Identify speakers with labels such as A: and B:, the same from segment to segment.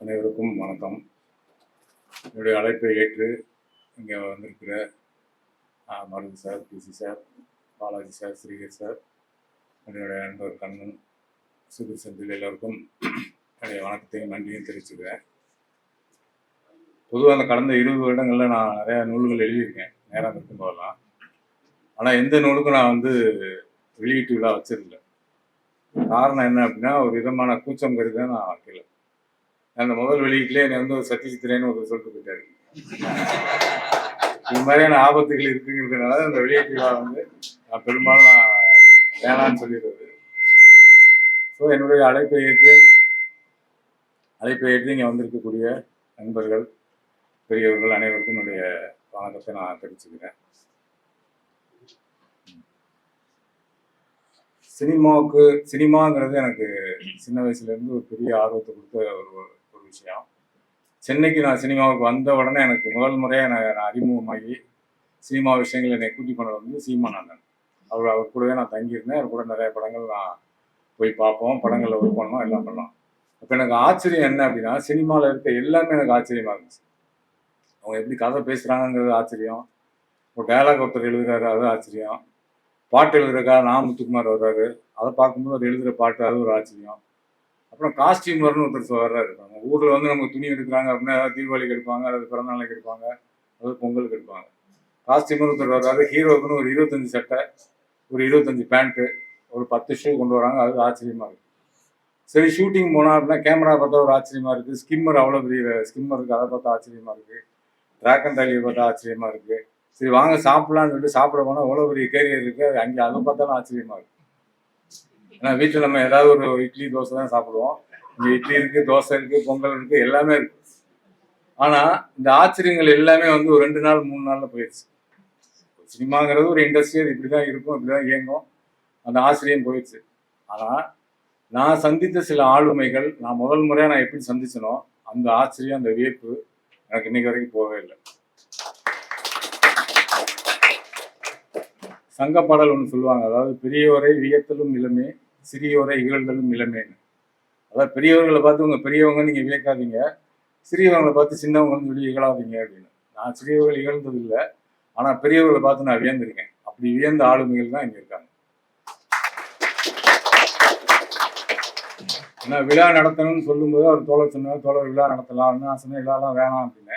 A: அனைவருக்கும் வணக்கம். என்னுடைய அழைப்பை ஏற்று இங்கே வந்திருக்கிற மருந்து Marudhu sir PC sir Balaji sir Srikar sir என்னுடைய நண்பர் கண்ணன் சுதீர் செந்தில் எல்லோருக்கும் என்னுடைய வணக்கத்தையும் நன்றியும் தெரிவிச்சுக்கிறேன். பொதுவாக அந்த கடந்த இருபது வருடங்களில் நான் நிறையா நூல்கள் எழுதியிருக்கேன். நேரம் இருக்கும் போதெல்லாம். ஆனால் எந்த நூலுக்கும் நான் வந்து வெளியீட்டு விழா வச்சதில்லை. காரணம் என்ன அப்படின்னா ஒரு விதமான கூச்சம் கருதி தான் நான் வைக்கல. அந்த முதல் வெளியீட்டிலே என்னை வந்து ஒரு சத்தியசித்திரேன்னு ஒரு சொல்லிட்டு போயிட்டாரு. இது மாதிரியான ஆபத்துகள் இருக்குங்கிறதுனால அந்த வெளியீட்டு விழா வந்து நான் பெரும்பாலும் நான் வேணான்னு சொல்லிடுறது. ஸோ என்னுடைய அழைப்பை ஏற்று அழைப்பை ஏற்று இங்கே வந்திருக்கக்கூடிய நண்பர்கள் பெரியவர்கள் அனைவருக்கும் என்னுடைய வணக்கத்தை நான் தெரிவிச்சுக்கிறேன். சினிமாவுக்கு சினிமாங்கிறது எனக்கு சின்ன வயசுலேருந்து ஒரு பெரிய ஆர்வத்தை கொடுத்த ஒரு ஒரு விஷயம். சென்னைக்கு நான் சினிமாவுக்கு வந்த உடனே எனக்கு முதல் முறையாக நான் நான் அறிமுகமாகி சினிமா விஷயங்கள் என்னை கூட்டி பண்ணது வந்து சீமான் அண்ணன் அவர் அவர் கூடவே நான் தங்கியிருந்தேன். அவர் கூட நிறைய படங்கள் நான் போய் பார்ப்போம். படங்களில் ஒர்க் பண்ணோம் எல்லாம் பண்ணோம் அப்போ எனக்கு ஆச்சரியம் என்ன அப்படின்னா சினிமாவில் இருக்க எல்லாமே எனக்கு ஆச்சரியமாக இருந்துச்சு. அவங்க எப்படி கதை பேசுகிறாங்கங்கிறது ஆச்சரியம். ஒரு டயலாக் ஒருத்தர் எழுதுறாரு அது ஆச்சரியம். பாட்டு எழுதுறக்கா நான் முத்துக்குமார் வர்றாரு. அதை பார்க்கும்போது அவர் எழுதுகிற பாட்டு அது ஒரு ஆச்சரியம். அப்புறம் காஸ்டியூம் வரணும் ஒருத்தர் வர்றாரு. நம்ம ஊரில் வந்து நமக்கு துணி எடுக்கிறாங்க அப்படின்னா ஏதாவது தீபாவளிக்கு எடுப்பாங்க அல்லது பிறந்தநாளைக்கு எடுப்பாங்க அல்லது பொங்கலுக்கு எடுப்பாங்க. காஸ்டியூமர் ஒருத்தர் வர்றாரு. ஹீரோக்குன்னு ஒரு இருபத்தஞ்சு சட்டை ஒரு இருபத்தஞ்சு பேண்ட்டு ஒரு பத்து ஷூ கொண்டு வராங்க. அது ஆச்சரியமாக இருக்குது சரி ஷூட்டிங் போனால் அப்படின்னா கேமரா பார்த்தா ஒரு ஆச்சரியமாக இருக்குது ஸ்கிம்மர் அவ்வளோ பெரிய ஸ்கிம்மர் இருக்குது அதை பார்த்தா ஆச்சரியமாக இருக்குது ட்ராகன் அண்ட் தாலியை பார்த்தா ஆச்சரியமா இருக்குது சரி வாங்க சாப்பிடலாம்னு சொல்லிட்டு சாப்பிட போனால் எவ்வளோ பெரிய கேரியர் இருக்குது அது அங்கே அதை பார்த்தாலும் ஆச்சரியமாக இருக்கு. ஏன்னா வீட்டில் நம்ம ஏதாவது ஒரு இட்லி தோசை தான் சாப்பிடுவோம். இங்கே இட்லி இருக்குது தோசை இருக்குது பொங்கல் இருக்குது எல்லாமே இருக்குது ஆனால் இந்த ஆச்சரியங்கள் எல்லாமே வந்து ஒரு ரெண்டு நாள் மூணு நாளில் போயிடுச்சு சினிமாங்கிறது ஒரு இண்டஸ்ட்ரி அது இப்படி தான் இருக்கும் இப்படி தான் இயங்கும். அந்த ஆச்சரியம் போயிடுச்சு. ஆனால் நான் சந்தித்த சில ஆளுமைகள் நான் முதல் முறையாக நான் எப்படி சந்திச்சனோ அந்த ஆச்சரியம் அந்த வியப்பு எனக்கு இன்னைக்கு வரைக்கும் போகவே இல்லை. சங்க பாடல் ஒன்று சொல்லுவாங்க. அதாவது பெரியோரை வியத்தலும் இளமே சிறியோரை இகழ்தலும் இளமேன்னு. அதாவது பெரியவர்களை பார்த்து உங்கள் பெரியவங்க நீங்கள் வியக்காதீங்க. சிறியவங்களை பார்த்து சின்னவங்கன்னு சொல்லி இகழாதீங்க அப்படின்னு. நான் சிறியவர்கள் இகழ்ந்ததில்லை. ஆனால் பெரியவர்களை பார்த்து நான் வியந்திருக்கேன். அப்படி வியந்த ஆளுமைகள் தான் இங்கே இருக்காங்க. நான் விழா நடத்தணும்னு சொல்லும்போது அவர் தோழர் சொன்னார் தோழர் விழா நடத்தலாம் நான் சொன்னேன் விழாலாம் வேணாம் அப்படின்னு.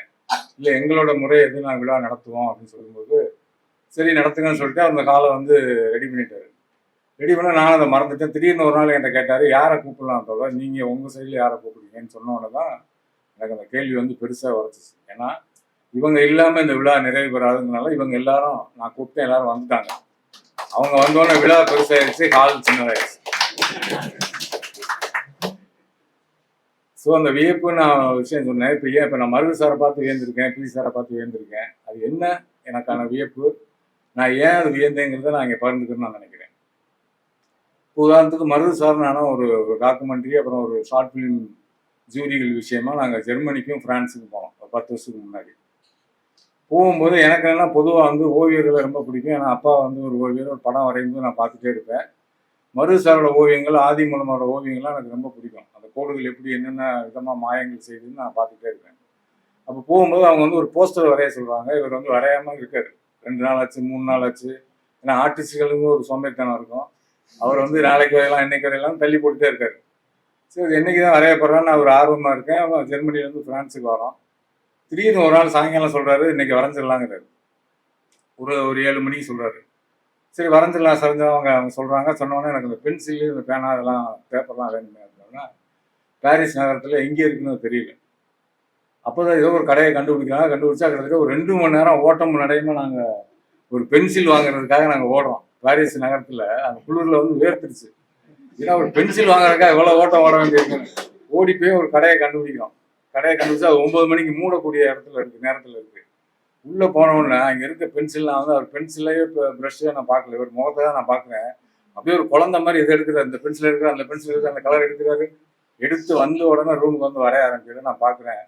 A: இல்லை எங்களோட முறை எது நான் விழா நடத்துவோம் அப்படின்னு சொல்லும்போது சரி நடத்துங்கன்னு சொல்லிட்டு அந்த காலை வந்து ரெடி பண்ணிட்டாரு. ரெடி பண்ண நான் அதை மறந்துட்டேன். திடீர்னு ஒரு நாள் என்கிட்ட கேட்டார் யாரை கூப்பிடலாம் தோழர்? நீங்கள் உங்கள் சைடில் யாரை கூப்பிடுவீங்கன்னு சொன்ன தான் எனக்கு அந்த கேள்வி வந்து பெருசாக உரைச்சிச்சு. ஏன்னா இவங்க இல்லாமல் இந்த விழா நிறைவு பெறாதுங்கனால இவங்க எல்லாரும் நான் கூப்பிட்டேன் எல்லாரும் வந்துட்டாங்க. அவங்க வந்தோடனே விழா பெருசாயிருச்சு கால் சின்னதாயிருச்சு. ஸோ அந்த வியப்பு நான் விஷயம் சொன்னேன். இப்போ ஏன் இப்போ நான் மருது சாரை பார்த்து வியந்திருக்கேன் பி சாரை பார்த்து வியந்திருக்கேன். அது என்ன எனக்கான வியப்பு? நான் ஏன் அது வியந்தேங்கிறத நான் இங்கே பகிர்ந்துக்கிறேன்னு நான் நினைக்கிறேன். உதாரணத்துக்கு மருது சார் நானும் ஒரு டாக்குமெண்ட்ரி அப்புறம் ஒரு ஷார்ட் ஃபிலிம் ஜூரிகள் விஷயமா நாங்கள் ஜெர்மனிக்கும் ஃப்ரான்ஸுக்கும் போனோம். ஒரு பத்து வருஷத்துக்கு முன்னாடி. போகும்போது எனக்கு என்ன பொதுவாக வந்து ஓவியர்களை ரொம்ப பிடிக்கும். ஏன்னா அப்பா வந்து ஒரு ஓவியர் ஒரு படம் வரையும்போது நான் பார்த்துட்டே இருப்பேன். மருது சாரோட ஓவியங்கள் ஆதி மூலமாவோட ஓவியங்கள்லாம் எனக்கு ரொம்ப பிடிக்கும். கோடுகள் எப்படி என்னென்ன விதமாக மாயங்கள் செய்யுதுன்னு நான் பார்த்துட்டே இருக்கேன். அப்போ போகும்போது அவங்க வந்து ஒரு போஸ்டர் வரைய சொல்கிறாங்க இவர் வந்து வரையாமல் இருக்கார். ரெண்டு நாள் ஆச்சு மூணு நாள் ஆச்சு. ஏன்னா ஆர்டிஸ்டுகளுக்கு ஒரு சோம்பேறித்தனம் இருக்கும். அவர் வந்து நாளைக்கு வரையலாம் இன்னைக்கு வரையலாம் தள்ளி போட்டுட்டே இருக்காரு. சரி என்னைக்கு தான் வரைய போடுறான்னு அவர் ஆர்வமாக இருக்கேன். அவன் ஜெர்மனிலேருந்து ஃப்ரான்ஸுக்கு வரோம் திடீர்னு ஒரு நாள் சாயங்காலம் சொல்கிறாரு இன்னைக்கு வரைஞ்சிடலாங்கிறாரு. ஒரு ஒரு ஏழு மணிக்கு சொல்கிறாரு சரி வரைஞ்சிடலாம் சரிஞ்சவங்க அவங்க அவங்க சொல்கிறாங்க சொன்னோன்னே எனக்கு இந்த பென்சில் இந்த பேனா இதெல்லாம் பேப்பர்லாம் வேணுமே பாரிஸ் நகரத்தில் எங்கே இருக்குன்னு தெரியல. அப்போ தான் ஏதோ ஒரு கடையை கண்டுபிடிக்கிறாங்க. கண்டுபிடிச்சா கிட்டத்தட்ட ஒரு ரெண்டு மணி நேரம் ஓட்டம் நடையுமா நாங்கள் ஒரு பென்சில் வாங்குறதுக்காக நாங்கள் ஓடுறோம். பாரிஸ் நகரத்தில் அந்த குளிரில் வந்து வேர்த்துருச்சு. ஏன்னா ஒரு பென்சில் வாங்குறதுக்காக எவ்வளோ ஓட்டம் ஓட வேண்டியது ஓடி போய் ஒரு கடையை கண்டுபிடிக்கிறோம். கடையை கண்டுபிடிச்சா அது ஒன்பது மணிக்கு மூடக்கூடிய இடத்துல இருக்குது நேரத்தில் இருக்குது உள்ளே போனவுடனே அங்கே இருக்க பென்சில்லாம் வந்து அவர் பென்சிலையே இப்போ ப்ரஷ்ஷை நான் பார்க்கல. இவர் முகத்தை தான் நான் பார்க்குறேன். அப்படியே ஒரு குழந்த மாதிரி எது எடுக்கிறார் அந்த பென்சில் எடுக்கிறார் அந்த பென்சில் எடுக்கிறார் அந்த கலர் எடுக்கிறாரு. எடுத்து வந்த உடனே ரூமுக்கு வந்து வரைய ஆரம்பிக்கிறது நான் பார்க்குறேன்.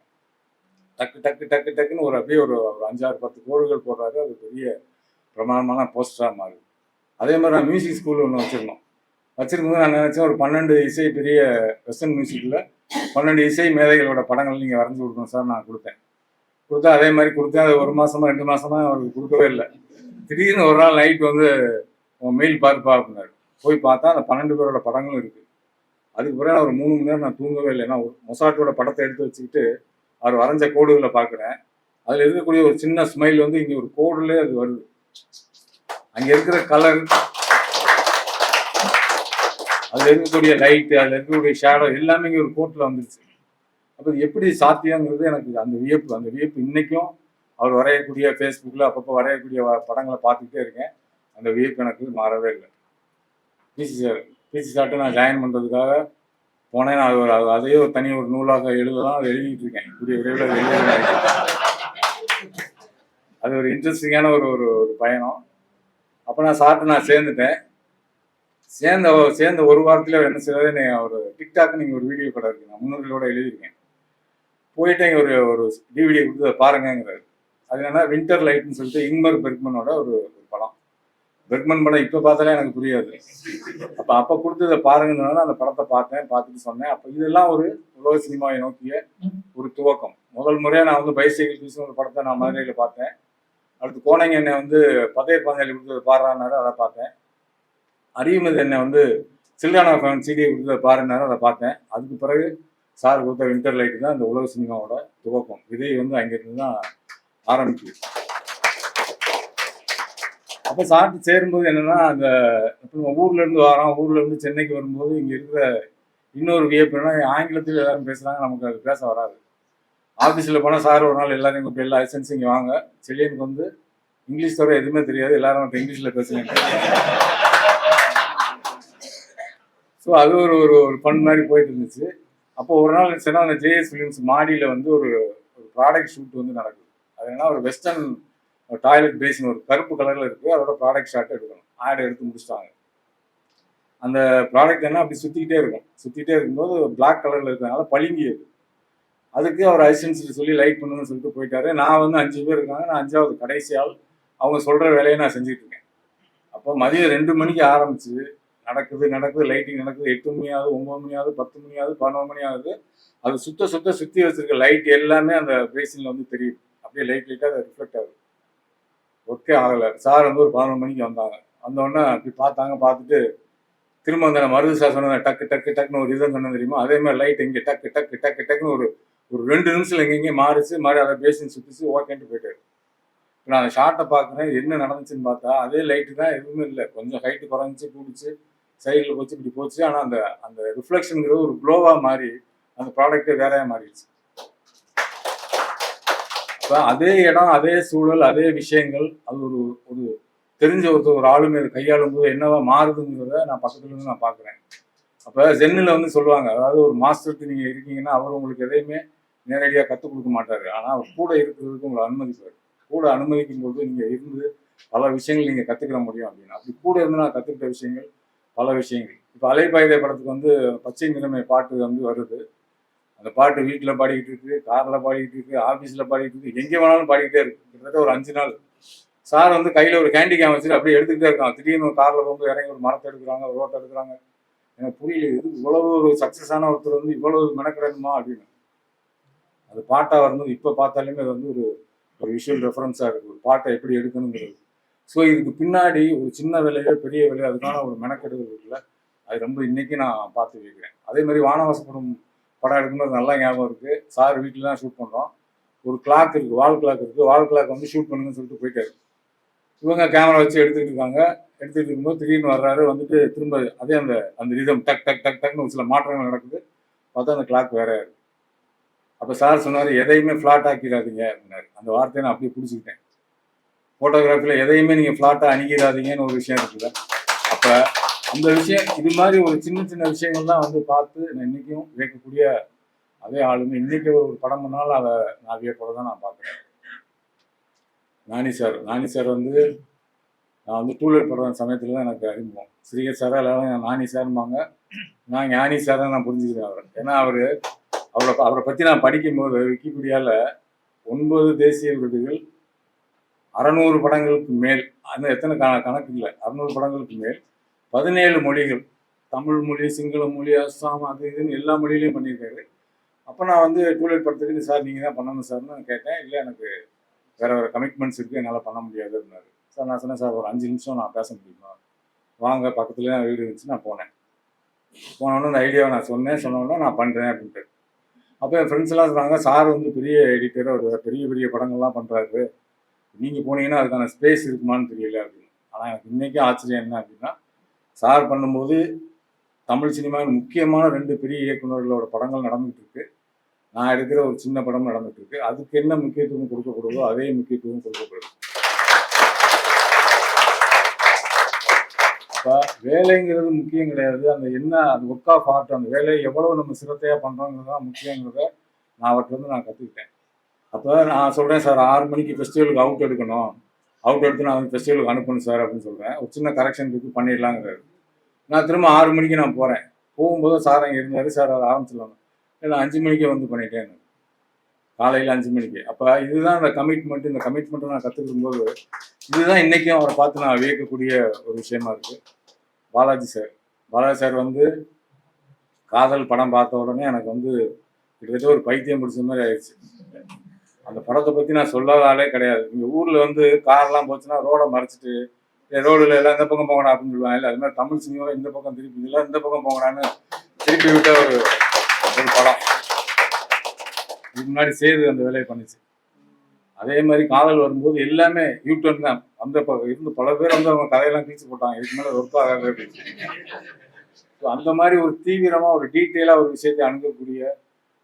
A: டக்கு டக்கு டக்கு டக்குன்னு ஒரு அப்படியே ஒரு அஞ்சாறு பத்து கோடுகள் போடுறாரு. அது பெரிய பிரமாணமான போஸ்டராக மாறுது. அதே மாதிரி நான் மியூசிக் ஸ்கூல் ஒன்று வச்சுருந்தோம். வச்சிருக்கும்போது நான் நினச்சேன் ஒரு பன்னெண்டு இசை பெரிய வெஸ்டர்ன் மியூசிக்கில் பன்னெண்டு இசை மேதைகளோட படங்கள் நீங்கள் வரைஞ்சி கொடுக்கணும் சார் நான் கொடுத்தேன். கொடுத்தா அதே மாதிரி கொடுத்தேன். அது ஒரு மாதமாக ரெண்டு மாதமாக அவருக்கு கொடுக்கவே இல்லை. திடீர்னு ஒரு நாள் நைட் வந்து உன் மெயில் பார்ப்பா அப்படின்னாரு. போய் பார்த்தா அந்த பன்னெண்டு பேரோட படங்களும் இருக்குது அதுக்கு பிறகு ஒரு மூணு மணி நேரம் நான் தூங்கவே இல்லை. நான் ஒரு மொசாட்டோட படத்தை எடுத்து வச்சுக்கிட்டு அவர் வரைஞ்ச கோடுகளை பார்க்குறேன். அதில் இருக்கக்கூடிய ஒரு சின்ன ஸ்மைல் வந்து இங்கே ஒரு கோடுலே அது வருது. அங்கே இருக்கிற கலர் அதில் இருக்கக்கூடிய லைட்டு அதில் இருக்கக்கூடிய ஷேடோ எல்லாமே இங்கே ஒரு கோட்டில் வந்துருச்சு. அப்போ எப்படி சாத்தியங்கிறது எனக்கு அந்த வியப்பு அந்த வியப்பு இன்றைக்கும் அவர் வரையக்கூடிய ஃபேஸ்புக்கில் அப்பப்போ வரையக்கூடிய படங்களை பார்த்துக்கிட்டே இருக்கேன். அந்த வியப்பு எனக்கு மாறவே இல்லை. பிசி சார் பிசி சாப்பிட்டு நான் ஜாயின் பண்ணுறதுக்காக போனேன். நான் ஒரு அதையே ஒரு தனி ஒரு நூலாக எழுதலாம் அதை எழுதிட்டு இருக்கேன். கூடிய விரைவில் வெளியே அது ஒரு இன்ட்ரெஸ்டிங்கான ஒரு ஒரு ஒரு பயணம். அப்போ நான் சாப்பிட்டு நான் சேர்ந்துட்டேன். சேர்ந்த சேர்ந்த ஒரு வாரத்தில் அவர் என்ன செய்யறது என்னை ஒரு டிக்டாக் நீங்கள் ஒரு வீடியோ படம் இருக்கு. நான் முன்னோர்களோட எழுதியிருக்கேன். போயிட்டு இங்கே ஒரு ஒரு டிவிடியை கொடுத்து அதை பாருங்கங்கிறாரு. அது என்னன்னா வின்டர் லைட்னு சொல்லிட்டு இங்மர் பெர்க்மனோட ஒரு ஒரு படம் இப்போ பார்த்தாலே எனக்கு புரியாது. அப்போ அப்போ கொடுத்து இதை அந்த படத்தை பார்த்தேன் பார்த்துட்டு சொன்னேன். அப்போ இதெல்லாம் ஒரு உலக சினிமாவை நோக்கிய ஒரு துவக்கம். முதல் முறையாக நான் வந்து பைசைக்கிள் பீஸ் ஒரு படத்தை நான் மதுரையில் பார்த்தேன். அடுத்து கோணங்க என்னை வந்து பதவி பாஞ்சாலி கொடுத்து பாடுறாரு அதை பார்த்தேன். அறிவுமதி என்னை வந்து சில்கானா ஃபேன் சிடியை கொடுத்து பாருனாரு அதை பார்த்தேன். அதுக்கு பிறகு சார் கொடுத்த வின்டர் லைட் தான் இந்த உலக சினிமாவோட துவக்கம். விதை வந்து அங்கேருந்து தான் ஆரம்பிக்குது. அப்போ சாப்பிட்டு சேரும்போது என்னன்னா அந்த நம்ம ஊர்ல இருந்து வரோம் ஊர்ல இருந்து சென்னைக்கு வரும்போது இங்க இருக்கிற இன்னொரு வியப்புனா ஆங்கிலத்தில் எல்லாரும் பேசுறாங்க. நமக்கு அது பேச வராது. ஆஃபீஸில் போனால் சார் ஒரு நாள் எல்லாரும் கூப்பிட்டு எல்லா லைசன்ஸ் இங்கே வாங்க. செல்லியனுக்கு வந்து இங்கிலீஷ் தவிர எதுவுமே தெரியாது. எல்லாரும் வந்து இங்கிலீஷில் பேசுங்க. ஸோ அது ஒரு ஒரு ஒரு ஃபன் மாதிரி போயிட்டு இருந்துச்சு. அப்போ ஒரு நாள் சொன்னா அந்த ஜேஎஸ் ஃபிலிம்ஸ் மாடியில் வந்து ஒரு ஒரு ப்ராடக்ட் ஷூட் வந்து நடக்குது. அது என்ன ஒரு வெஸ்டர்ன் டாய்லெட் பேசின் ஒரு கருப்பு கலரில் இருக்குது அதோட ப்ராடக்ட் ஷார்ட் எடுக்கணும். ஆட் எடுத்து முடிச்சிட்டாங்க. அந்த ப்ராடக்ட் என்ன அப்படி சுற்றிக்கிட்டே இருக்கும். சுற்றிக்கிட்டே இருக்கும்போது பிளாக் கலரில் இருக்கிறதுனால பளிங்கியது அதுக்கு அவர் அசிஸ்டன்ஸ் சொல்லி லைட் பண்ணுன்னு சொல்லிட்டு போயிட்டாரு. நான் வந்து அஞ்சு பேர் இருக்காங்க. நான் அஞ்சாவது கடைசி ஆள். அவங்க சொல்கிற வேலையை நான் செஞ்சுட்டு இருக்கேன். அப்போ மதியம் ரெண்டு மணிக்கு ஆரம்பிச்சு நடக்குது நடக்குது லைட்டிங் நடக்குது. எட்டு மணியாவது ஒம்பது ஒன்பது மணி ஆகுது பத்து மணி ஆகுது மணியாவது மணி ஆகுது அது சுத்த சுத்த சுற்றி வச்சிருக்க லைட் எல்லாமே அந்த பேசினில் வந்து தெரியுது. அப்படியே லைட் லைட்டாக அது ரிஃப்ளெக்ட் ஆகுது. ஒர்க்கே ஆகலை. சார் வந்து ஒரு பதினொரு மணிக்கு வந்தாங்க. வந்தோடனே அப்படி பார்த்தாங்க பார்த்துட்டு திரும்ப அந்த மருது சார் சொன்ன டக்கு டக்கு டக்குன்னு ஒரு இதை சொன்னது தெரியுமா? அதே மாதிரி லைட் இங்கே டக்கு டக்கு டக்கு டக்குன்னு ஒரு ஒரு ரெண்டு நிமிஷம் எங்கெங்கே மாறிச்சு. மாறி அதை பேசின்னு சுற்றிச்சு ஓகேன்ட்டு போயிட்டாரு. இப்போ நான் அந்த ஷார்ட்டை பார்க்குறேன் என்ன நடந்துச்சுன்னு பார்த்தா அதே லைட்டு தான் எதுவுமே இல்லை. கொஞ்சம் ஹைட்டு குறைஞ்சி கூடிச்சு சைடில் போச்சு இப்படி போச்சு. ஆனால் அந்த அந்த ரிஃப்ளெக்ஷனுங்கிறது ஒரு க்ளோவாக மாறி அந்த ப்ராடக்ட்டே வேறையாக மாறிடுச்சு. இப்போ அதே இடம் அதே சூழல் அதே விஷயங்கள் அது ஒரு ஒரு தெரிஞ்ச ஒருத்தர் ஒரு ஆளுமை கையாளும் போது என்னவா மாறுதுங்கிறத நான் பக்கத்துல இருந்து நான் பார்க்குறேன் அப்போ ஜென்னில் வந்து சொல்லுவாங்க அதாவது ஒரு மாஸ்டருக்கு நீங்கள் இருக்கீங்கன்னா அவர் உங்களுக்கு எதையுமே நேரடியாக கற்றுக் கொடுக்க மாட்டாரு. ஆனால் அவர் கூட இருக்கிறதுக்கு உங்களை அனுமதிப்பார். கூட அனுமதிக்கும் போது நீங்கள் இருந்து பல விஷயங்கள் நீங்கள் கற்றுக்கிற முடியும் அப்படின்னு. அப்படி கூட இருந்து நான் கற்றுக்கிட்ட விஷயங்கள் பல விஷயங்கள். இப்போ அலைபாயுதை படத்துக்கு வந்து பச்சை நிறமை பாட்டு வந்து வருது. அந்த பாட்டு வீட்டில் பாடிக்கிட்டு இருக்கு காரில் பாடிக்கிட்டு இருக்கு ஆஃபீஸில் பாடிக்கிட்டு இருக்கு எங்கே வேணாலும் பாடிக்கிட்டே இருக்கு. கிட்டத்தட்ட ஒரு அஞ்சு நாள். சார் வந்து கையில் ஒரு கேண்டி கேம் வச்சுட்டு அப்படியே எடுத்துக்கிட்டே இருக்கான். திடீர்னு ஒரு காரில் போகும்போது இறங்கி ஒரு மரத்தை எடுக்கிறாங்க ஒரு ரோட்டை எடுக்கிறாங்க. எனக்கு புரியல இது இவ்வளவு ஒரு சக்ஸஸான ஒருத்தர் வந்து இவ்வளவு மெனக்கிடணுமா அப்படின்னு. அது பாட்டாக வரணும் இப்போ பார்த்தாலுமே அது வந்து ஒரு ஒரு விஷுவல் ரெஃபரன்ஸாக இருக்குது ஒரு பாட்டை எப்படி எடுக்கணுங்கிறது. ஸோ இதுக்கு பின்னாடி ஒரு சின்ன விலையோ பெரிய விலையோ அதுக்கான ஒரு மெனக்கெடுதல் இருக்குல்ல அது ரொம்ப இன்னைக்கு நான் பார்த்து வைக்கிறேன் அதே மாதிரி வானவாசப்படும் படம் எடுக்கும்போது நல்லா ஞாபகம் இருக்குது சார் வீட்டில் தான் ஷூட் பண்ணுறோம் ஒரு கிளாக் இருக்குது வால் கிளாக் இருக்குது வால் கிளாக் வந்து ஷூட் பண்ணுங்கன்னு சொல்லிட்டு போயிட்டாரு. இவங்க கேமரா வச்சு எடுத்துக்கிட்டு இருக்காங்க. எடுத்துகிட்டு இருக்கும்போது திடீர்னு வர்றாரு வந்துட்டு திரும்ப அதே அந்த அந்த ரிதம் டக் டக் டக் டக்னு ஒரு சில மாற்றங்கள் நடக்குது. பார்த்தா அந்த கிளாக் வேற இருக்கு. அப்போ சார் சொன்னார் எதையுமே ஃப்ளாட் ஆக்கிடாதீங்க அப்படின்னாரு. அந்த வார்த்தையை நான் அப்படியே பிடிச்சிக்கிட்டேன். ஃபோட்டோகிராஃபியில் எதையுமே நீங்கள் ஃப்ளாட்டாக அணுகிடாதீங்கன்னு ஒரு விஷயம் இருக்குல்ல. அப்போ அந்த விஷயம் இது மாதிரி ஒரு சின்ன சின்ன விஷயங்கள் தான் வந்து பார்த்து நான் இன்றைக்கும் வியக்கக்கூடிய அதே ஆளுமை இன்னைக்கு ஒரு படம் பண்ணாலும் அதை நான் வியப்போட தான் நான் பார்க்குறேன். நானி சார் நானி சார் வந்து நான் வந்து டூலர் படுற சமயத்தில் தான் எனக்கு அறிமுகம். ஸ்ரீகர் சார் எல்லாரும் நானி சார்ம்பாங்க. நான் ஞானி சார் தான் நான் புரிஞ்சுக்கிறேன் அவர். ஏன்னா அவர் அவரை அவரை பற்றி நான் படிக்கும்போது விக்கிபீடியாவில் ஒன்பது தேசிய விருதுகள் அறநூறு படங்களுக்கு மேல் அந்த எத்தனை கணக்கு இல்லை அறநூறு படங்களுக்கு மேல் பதினேழு மொழிகள். தமிழ் மொழி சிங்கள மொழி அஸ்ஸாம் அது இதுன்னு எல்லா மொழியிலையும் பண்ணியிருக்காரு. அப்போ நான் வந்து டூலெட் படத்துக்கு சார் நீங்கள் தான் பண்ணணும் சார்னு கேட்டேன். இல்லை எனக்கு வேற வேறு கமிட்மெண்ட்ஸ் இருக்குது என்னால் பண்ண முடியாது இருந்தார் சார் நான் சொன்னேன் சார் ஒரு அஞ்சு நிமிஷம் நான் பேச முடியுமா? வாங்க பக்கத்துல வீடு இருந்துச்சு நான் போனேன். போனோடனே அந்த ஐடியாவை நான் சொன்னேன். சொன்னோடனே நான் பண்ணுறேன் அப்படின்ட்டு. அப்போ என் ஃப்ரெண்ட்ஸ் எல்லாம் சொன்னாங்க சார் வந்து பெரிய எடிட்டர் ஒரு பெரிய பெரிய படங்கள்லாம் பண்ணுறாரு நீங்கள் போனீங்கன்னா அதுக்கான ஸ்பேஸ் இருக்குமான்னு தெரியல அப்படின்னு. ஆனால் எனக்கு இன்றைக்கும் ஆச்சரியம் என்ன அப்படின்னா சார் பண்ணும்போது தமிழ் சினிமாவின் முக்கியமான ரெண்டு பெரிய இயக்குநர்களோட படங்கள் நடந்துகிட்டு இருக்கு நான் எடுக்கிற ஒரு சின்ன படம் நடந்துட்டு இருக்கு அதுக்கு என்ன முக்கியத்துவம் கொடுக்கப்படுதோ அதே முக்கியத்துவம் கொடுக்கப்படுது. இப்போ வேலைங்கிறது முக்கியம் கிடையாது. அந்த என்ன அந்த ஒர்க் ஆஃப் ஆர்ட் அந்த வேலையை எவ்வளவு நம்ம சிரத்தையாக பண்ணுறோங்கிறது தான் முக்கியங்கிறத நான் அவர்கிட்ட நான் கற்றுக்கிட்டேன் அப்போ நான் சொல்கிறேன் சார் ஆறு மணிக்கு ஃபெஸ்டிவலுக்கு அவுட் எடுக்கணும். அவுட் எடுத்து நான் வந்து ஃபெஸ்டிவலுக்கு அனுப்பணும் சார் அப்படின்னு சொல்கிறேன் ஒரு சின்ன கரெக்ஷன் இருக்கு பண்ணிடலாங்கிறாரு. நான் திரும்ப ஆறு மணிக்கு நான் போகிறேன் போகும்போது சார் அங்கே இருந்தார். சார் அதை ஆரம்பிச்சிடலாம் இல்லை அஞ்சு மணிக்கே வந்து பண்ணிட்டேன் காலையில் அஞ்சு மணிக்கு. அப்போ இதுதான் அந்த கமிட்மெண்ட் இந்த கமிட்மெண்ட்டை நான் கற்றுக்கும் போது இதுதான் இன்றைக்கும் அவரை பார்த்து நான் வியக்கக்கூடிய ஒரு விஷயமா இருக்குது பாலாஜி சார் பாலாஜி சார் வந்து காதல் படம் பார்த்த உடனே எனக்கு வந்து கிட்டத்தட்ட ஒரு பைத்தியம் பிடிச்ச மாதிரி ஆயிடுச்சு. அந்த படத்தை பற்றி நான் சொல்லாத ஆளே கிடையாது. இங்கே ஊரில் வந்து கார்லாம் போச்சுன்னா ரோடை மறைச்சிட்டு ரோடுல எல்லாம் இந்த பக்கம் போகணும் அப்படின்னு சொல்லுவாங்க. இல்லை அது மாதிரி தமிழ் சினிமாவில் இந்த பக்கம் திருப்பி இல்லை இந்த பக்கம் போகிறான்னு திருப்பி விட்ட ஒரு ஒரு படம். இதுக்கு முன்னாடி சேது அந்த வேலையை பண்ணுச்சு. அதே மாதிரி காதல் வரும்போது எல்லாமே யூடியூப் தான். அந்த இருந்து பல பேர் வந்து அவங்க கதையெல்லாம் கிழிச்சு போட்டாங்க. இதுக்கு மேலே ஒர்க் ஆகாது அந்த மாதிரி ஒரு தீவிரமா ஒரு டீட்டெயிலா ஒரு விஷயத்தை அணுகக்கூடிய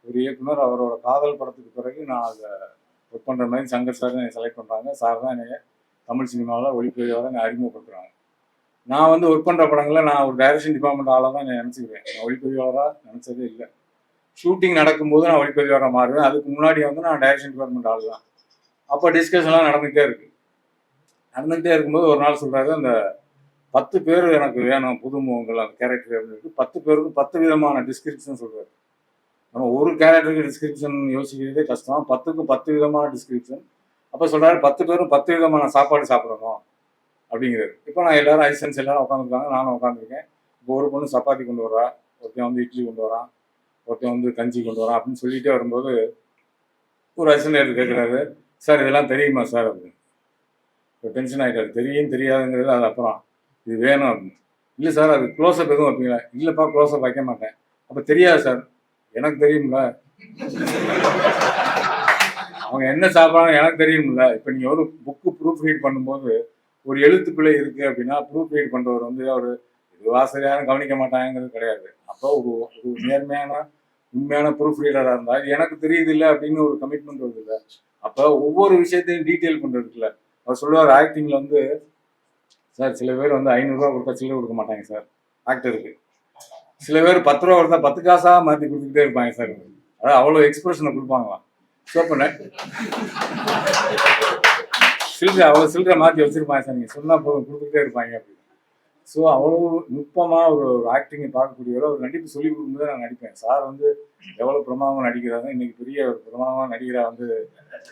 A: ஒரு இயக்குனர் அவரோட காதல் படத்துக்கு பிறகு நான் அதை ஒர்க் பண்ணுற மாதிரி சங்கர் சார் என்னை செலக்ட் பண்ணுறாங்க சார் தான் என்னைய தமிழ் சினிமாவில் ஒளிப்பதிவாக என்னை அறிமுகப்படுத்துகிறாங்க நான் வந்து ஒர்க் பண்ணுற படங்களை நான் ஒரு டைரக்ஷன் டிபார்ட்மெண்ட் ஆளாக தான் என்னை நினச்சிக்கிறேன். நான் ஒளிப்பதிவாளராக நினச்சதே இல்லை. ஷூட்டிங் நடக்கும்போது நான் ஒளிப்பதிவாளராக மாறுவேன். அதுக்கு முன்னாடி வந்து நான் டைரக்ஷன் டிபார்ட்மெண்ட் ஆள் தான். அப்போ டிஸ்கஷன்லாம் நடந்துகிட்டே இருக்குது நடந்துகிட்டே இருக்கும்போது ஒரு நாள் சொல்கிறாரு அந்த பத்து பேர் எனக்கு வேணும் புது முகங்கள் அந்த கேரக்டர் அப்படின்னு பத்து பேருக்கு பத்து விதமான டிஸ்கிரிப்ஷன் சொல்கிறார் நம்ம ஒரு கேரக்டருக்கு டிஸ்கிரிப்ஷன் யோசிக்கிறதே கஷ்டம். பத்துக்கு பத்து விதமான டிஸ்கிரிப்ஷன் அப்போ சொல்கிறாரு பத்து பேரும் பத்து விதமான சாப்பாடு சாப்பிடணும். அப்படிங்கிறது இப்போ நான் எல்லாரும் ஐசன்ஸ் எல்லாரும் உட்காந்துருக்காங்க நானும் உட்காந்துருக்கேன் இப்போ ஒரு பொண்ணு சப்பாத்தி கொண்டு வரா ஒருத்தன் வந்து இட்லி கொண்டு வரான் ஒருத்தன் வந்து கஞ்சி கொண்டு வரான் அப்படின்னு சொல்லிட்டே வரும்போது ஒரு ஐசன் எடுத்து கேட்குறாரு சார் இதெல்லாம் தெரியுமா சார்? அப்படின்னு. இப்போ டென்ஷன் ஆகிட்டாரு தெரியும் தெரியாதுங்கிறது அது அப்புறம். இது வேணும் அப்படின்னு. இல்லை சார் அது க்ளோஸ்அப் எதுவும் வைப்பீங்களா? இல்லைப்பா க்ளோஸ்அப் வைக்க மாட்டேன். அப்போ தெரியாது சார். எனக்கு தெரியும்ல. அவங்க என்ன சாப்பிட்றாங்க எனக்கு தெரியும்ல. இப்போ நீங்கள் ஒரு புக்கு ப்ரூஃப் ரீட் பண்ணும்போது ஒரு எழுத்து பிழை இருக்குது அப்படின்னா ப்ரூஃப் ரீட் பண்ணுறவர் வந்து அவர் இது வாசலையாரும் கவனிக்க மாட்டாங்கிறது கிடையாது. அப்போ ஒரு ஒரு நேர்மையான உண்மையான ப்ரூஃப் ரீடராக இருந்தால் இது எனக்கு தெரியுது இல்லை அப்படின்னு ஒரு கமிட்மெண்ட் வருது இல்லை அப்போ ஒவ்வொரு விஷயத்தையும் டீட்டெயில் பண்ணுறதுக்குல அவர் சொல்லுவார் ஆக்டிங்கில் வந்து சார் சில பேர் வந்து ஐநூறுரூவா கொடுத்தா சில்லு கொடுக்க மாட்டாங்க சார் ஆக்டருக்கு சில பேர் பத்து ரூபா கொடுத்தா பத்து காசாக மாற்றி கொடுத்துக்கிட்டே இருப்பாங்க சார். அதாவது அவ்வளோ எக்ஸ்பிரஷனை கொடுப்பாங்களாம் ஸோ அப்போ சில்லறை அவ்வளோ சில்லறை மாற்றி வச்சிருப்பாங்க சார். நீங்கள் சொன்னால் போதும் கொடுத்துக்கிட்டே இருப்பாங்க அப்படின்னு ஸோ அவ்வளோ நுட்பமாக ஒரு ஒரு ஆக்டிங்கை பார்க்கக்கூடியவரை ஒரு நடிப்பு சொல்லிக் கொடுக்கும்போது நான் நடிப்பேன். சார் வந்து எவ்வளோ பிரமாதமாக நடிக்கிறாங்க இன்னைக்கு பெரிய ஒரு பிரமாதமாக நடிகராக வந்து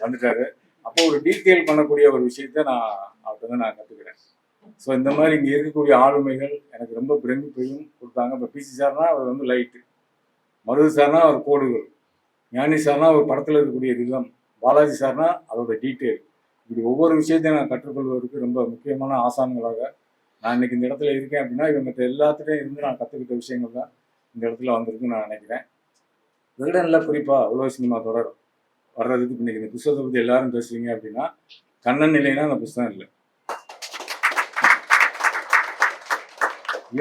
A: வந்துட்டாரு. அப்போ ஒரு டீட்டெயில் பண்ணக்கூடிய ஒரு விஷயத்த நான் அவர்கிட்ட வந்து நான் கற்றுக்கிறேன் ஸோ இந்த மாதிரி இங்கே இருக்கக்கூடிய ஆளுமைகள் எனக்கு ரொம்ப பிரமிப்பையும் கொடுத்தாங்க. இப்போ பிசி சார்னா அவர் வந்து லைட்டு மருது சார்னா அவர் கோடுகள். ஞானி சார்னா ஒரு படத்தில் இருக்கக்கூடிய விதம் பாலாஜி சார்னா அதோட டீட்டெயில் இப்படி ஒவ்வொரு விஷயத்தையும் நான் கற்றுக்கொள்வதற்கு ரொம்ப முக்கியமான ஆசான்களாக நான் இன்னைக்கு இந்த இடத்துல இருக்கேன் அப்படின்னா இவங்ககிட்ட எல்லாத்துலேயும் இருந்து நான் கற்றுக்கிட்ட விஷயங்கள் தான் இந்த இடத்துல வந்திருக்குன்னு நான் நினைக்கிறேன். விகடனில் குறிப்பாக உலக சினிமா தொடர் வர்றதுக்கு இன்னைக்கு இந்த புத்தகத்தை பற்றி எல்லாரும் பேசுவீங்க அப்படின்னா கண்ணன் இல்லைன்னா அந்த புத்தகம் இல்லை.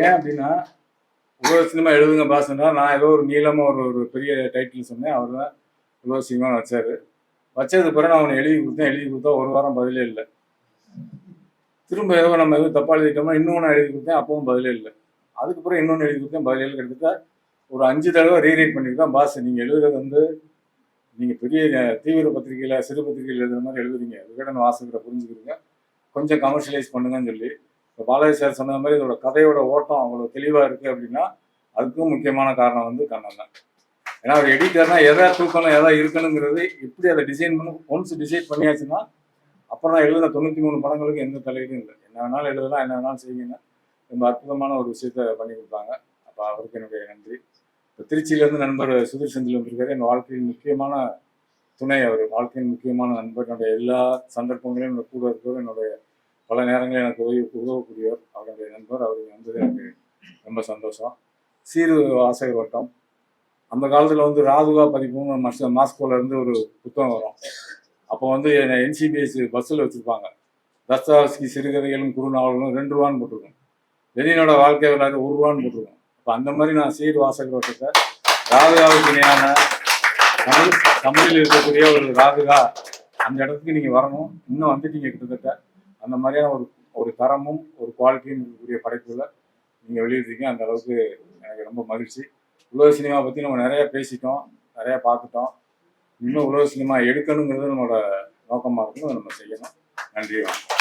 A: ஏன் அப்படின்னா உலக சினிமா எழுதுங்க பாசனா நான் ஏதோ ஒரு நீளமாக ஒரு ஒரு பெரிய டைட்டில் சொன்னேன். அவர் தான் உலக சினிமான்னு வச்சார். வச்சது பிறகு நான் அவனை எழுதி கொடுத்தேன். எழுதி கொடுத்தா ஒரு வாரம் பதிலே இல்லை. திரும்ப ஏதோ நம்ம எதுவும் தப்பா எழுதிட்டோம்னா இன்னொன்று எழுதி கொடுத்தேன். அப்பவும் பதிலே இல்லை. அதுக்கப்புறம் இன்னொன்று எழுதி கொடுத்தேன். பதிலே இல்லை. கிட்டத்தட்ட ஒரு அஞ்சு தடவை ரீரைட் பண்ணியிருக்கேன். பாஸ் நீங்கள் எழுதுறது வந்து நீங்கள் பெரிய தீவிர பத்திரிகையில் சிறு பத்திரிகையில் எழுதுற மாதிரி எழுதுறீங்க. விகடன் வாசகரை புரிஞ்சுக்கிறீங்க. கொஞ்சம் கமர்ஷியலைஸ் பண்ணுங்கன்னு சொல்லி. இப்போ பாலாஜி சார் சொன்ன மாதிரி இதோட கதையோட ஓட்டம் அவ்வளோ தெளிவாக இருக்குது அப்படின்னா அதுக்கும் முக்கியமான காரணம் வந்து கண்ணன் தான். ஏன்னா ஒரு எடிட்டர்னா எதா தூக்கணும் எதாவது இருக்கணுங்கிறது எப்படி அதை டிசைன் பண்ண ஒன்ஸ் டிசைட் பண்ணியாச்சுன்னா அப்புறம் நான் எழுதின தொண்ணூற்றி மூணு படங்களுக்கு எந்த தலையீடும் இல்லை. என்ன வேணாலும் எழுதலாம் என்ன வேணாலும் செய்யுங்க. ரொம்ப அற்புதமான ஒரு விஷயத்த பண்ணி கொடுத்தாங்க. அப்போ அவருக்கு என்னுடைய நன்றி. இப்போ திருச்சியிலேருந்து நண்பர் சுதீர் செந்தில் வந்திருக்காரு. என் வாழ்க்கையின் முக்கியமான துணை. அவர் வாழ்க்கையின் முக்கியமான நண்பர். என்னுடைய எல்லா சந்தர்ப்பங்களையும் என்னோட கூட இருக்கிறவர் என்னுடைய பல நேரங்களில் எனக்கு உதவி உதவக்கூடியவர் அவருடைய நண்பர். அவர் வந்தது எனக்கு ரொம்ப சந்தோஷம். சீரு வாசகர் வட்டம். அந்த காலத்தில் வந்து ராதுகா பதிப்புன்னு மஸ் மாஸ்கோல இருந்து ஒரு புத்தகம் வரும். அப்போ வந்து என்னை என்சிபிஎஸ் பஸ்ஸில் வச்சுருப்பாங்க. தஸ்தாவஸ்கி சிறுகதைகளும் குறுநாவல்களும் ரெண்டு ரூபான்னு போட்டிருக்கும். லெனினோட வாழ்க்கை வரலாறு ஒரு ரூபான்னு போட்டிருக்கும். இப்போ அந்த மாதிரி நான் சீர் வாசகர் வட்டத்தை ராதுகாவுக்கு இணையான தமிழ் தமிழில் இருக்கக்கூடிய ஒரு ராதுகா அந்த இடத்துக்கு நீங்கள் வரணும். இன்னும் வந்துட்டீங்க கிட்டத்தட்ட அந்த மாதிரியான ஒரு ஒரு தரமும் ஒரு குவாலிட்டியும் இருக்கக்கூடிய படைப்புகளை நீங்கள் வெளியிட்டிருக்கீங்க. அந்த அளவுக்கு எனக்கு ரொம்ப மகிழ்ச்சி. உலக சினிமா பற்றி நம்ம நிறைய பேசிட்டோம் நிறைய பார்த்துட்டோம். இன்னும் உலக சினிமா எடுக்கணுங்கிறது நம்மளோட நோக்கமாக இருக்கும் அதை நம்ம செய்யணும். நன்றி வணக்கம்.